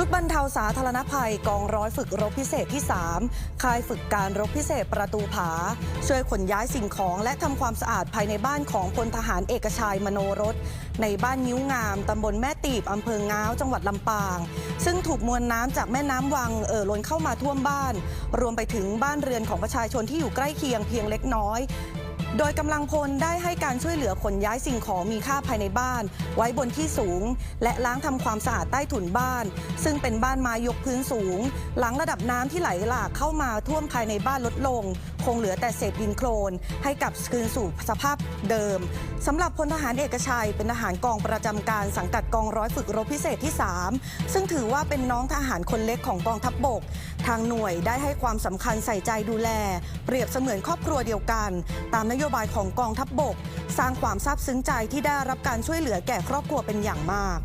ชุดบรรเทาสาธารณภัยกองร้อยฝึกรบพิเศษที่ 3 ค่ายฝึกการรบพิเศษประตูผา ช่วยขนย้ายสิ่งของและทำความสะอาดภายในบ้านของพลทหารเอกชัยมโนรส ในบ้านนิ้วงามตำบลแม่ตีบอำเภอง้าวจังหวัดลำปาง ซึ่งถูกมวลน้ำจากแม่น้ำวังเอ่อล้นเข้ามาท่วมบ้าน รวมไปถึงบ้านเรือนของประชาชนที่อยู่ใกล้เคียงเพียงเล็กน้อย โดยกำลังพลได้ให้การช่วยเหลือขนย้ายสิ่งของมีค่าภายในบ้าน ไว้บนที่สูง และล้างทำความสะอาดใต้ถุนบ้าน ซึ่งเป็นบ้านไม้ยกพื้นสูง หลังระดับน้ำที่ไหลหลากเข้ามาท่วมภายในบ้านลดลง คงเหลือแต่เศษดินโคลน ให้กลับคืนสู่สภาพเดิมสำหรับพลทหารเอกชัยเป็นทหารกองประจำการสังกัดกองร้อยฝึกรบพิเศษที่ 3 ซึ่งถือว่าเป็นน้องทหารคนเล็กของกองทัพบบก ทางหน่วยได้ให้ความสำคัญใส่ใจดูแล เปรียบเสมือนครอบครัวเดียวกัน ตามนโยบายของกองทัพบบก สร้างความซาบซึ้งใจที่ได้รับการช่วยเหลือแก่ครอบครัวเป็นอย่างมาก